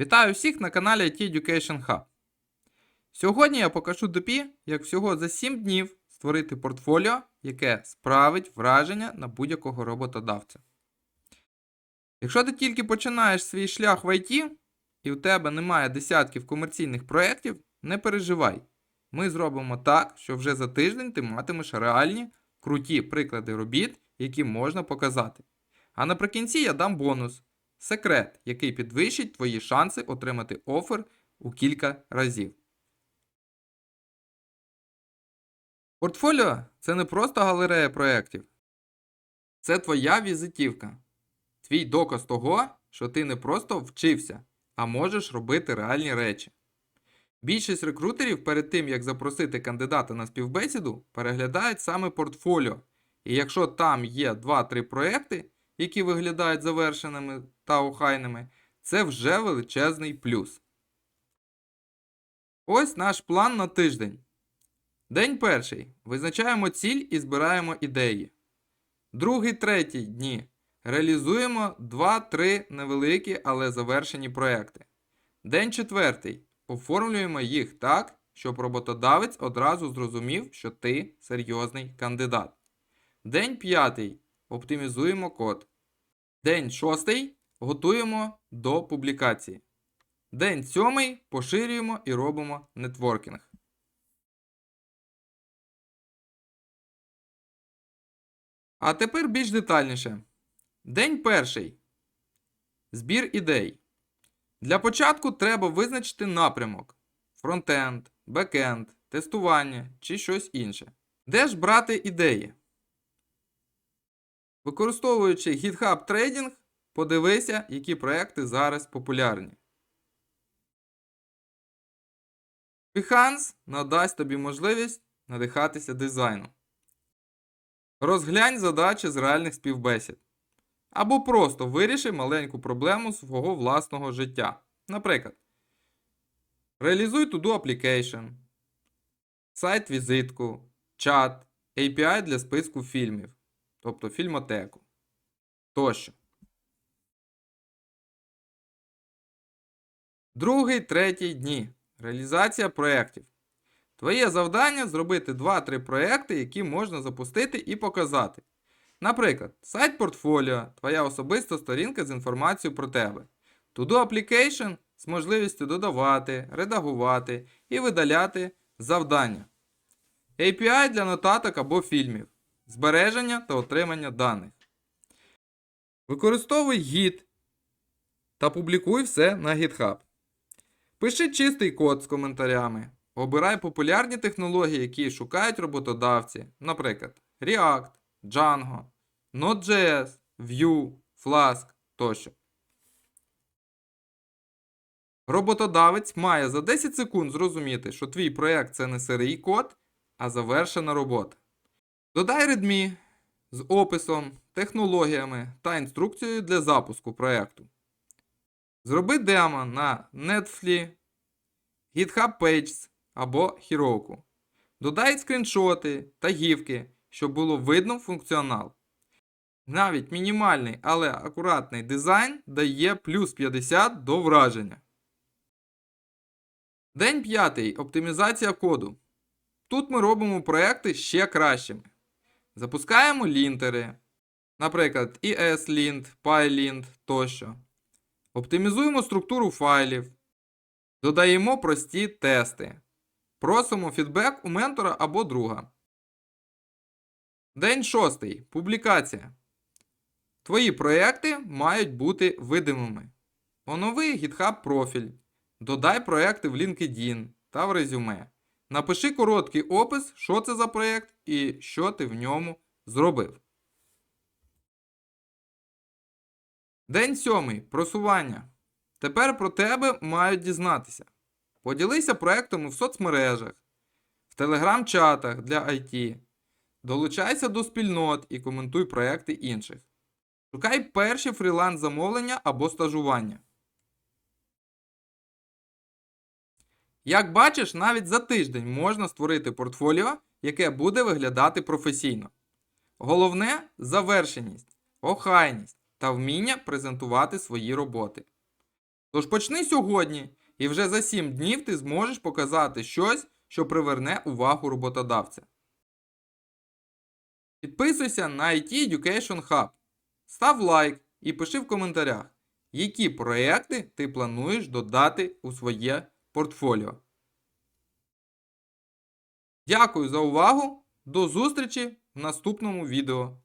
Вітаю всіх на каналі IT Education Hub. Сьогодні я покажу тобі, як всього за 7 днів створити портфоліо, яке справить враження на будь-якого роботодавця. Якщо ти тільки починаєш свій шлях в IT і у тебе немає десятків комерційних проєктів, не переживай. Ми зробимо так, що вже за тиждень ти матимеш реальні, круті приклади робіт, які можна показати. А наприкінці я дам бонус секрет, який підвищить твої шанси отримати офер у кілька разів. Портфоліо це не просто галерея проєктів. Це твоя візитівка. Твій доказ того, що ти не просто вчився, а можеш робити реальні речі. Більшість рекрутерів перед тим, як запросити кандидата на співбесіду, переглядають саме портфоліо. І якщо там є 2-3 проекти, які виглядають завершеними та охайними, це вже величезний плюс. Ось наш план на тиждень. День перший. Визначаємо ціль і збираємо ідеї. Другий, третій дні. Реалізуємо 2-3 невеликі, але завершені проекти. День четвертий. Оформлюємо їх так, щоб роботодавець одразу зрозумів, що ти серйозний кандидат. День п'ятий. Оптимізуємо код. День шостий. Готуємо до публікації. День сьомий. Поширюємо і робимо нетворкінг. А тепер більш детальніше. День перший. Збір ідей. Для початку треба визначити напрямок: фронтенд, бекенд, тестування чи щось інше. Де ж брати ідеї? Використовуючи GitHub Trading, подивися, які проекти зараз популярні. Behance надасть тобі можливість надихатися дизайном. Розглянь задачі з реальних співбесід. Або просто виріши маленьку проблему свого власного життя. Наприклад, реалізуй To-Do Application, сайт-візитку, чат, API для списку фільмів, тобто фільмотеку тощо. Другий, третій дні. Реалізація проєктів. Твоє завдання зробити 2-3 проєкти, які можна запустити і показати. Наприклад, сайт портфоліо, твоя особиста сторінка з інформацією про тебе. To-Do Application з можливістю додавати, редагувати і видаляти завдання. API для нотаток або фільмів, збереження та отримання даних. Використовуй Git та публікуй все на GitHub. Пиши чистий код з коментарями. Обирай популярні технології, які шукають роботодавці, наприклад, React, Django, Node.js, Vue, Flask тощо. Роботодавець має за 10 секунд зрозуміти, що твій проєкт це не сирий код, а завершена робота. Додай Redmi з описом, технологіями та інструкцією для запуску проєкту. Зроби демо на Netflix, GitHub Pages або Heroku. Додай скріншоти та гівки, щоб було видно функціонал. Навіть мінімальний, але акуратний дизайн дає плюс 50 до враження. День п'ятий. Оптимізація коду. Тут ми робимо проекти ще кращими. Запускаємо лінтери, наприклад, ESLint, PyLint тощо. Оптимізуємо структуру файлів. Додаємо прості тести. Просимо фідбек у ментора або друга. День шостий. Публікація. Твої проекти мають бути видимими. Онови GitHub профіль. Додай проекти в LinkedIn та в резюме. Напиши короткий опис, що це за проєкт і що ти в ньому зробив. День сьомий. Просування. Тепер про тебе мають дізнатися. Поділися проектами в соцмережах, в телеграм-чатах для IT. Долучайся до спільнот і коментуй проекти інших. Шукай перші фріланс-замовлення або стажування. Як бачиш, навіть за тиждень можна створити портфоліо, яке буде виглядати професійно. Головне завершеність, охайність та вміння презентувати свої роботи. Тож почни сьогодні, і вже за 7 днів ти зможеш показати щось, що приверне увагу роботодавця. Підписуйся на IT Education Hub, став лайк і пиши в коментарях, які проекти ти плануєш додати у своє портфоліо. Дякую за увагу! До зустрічі в наступному відео.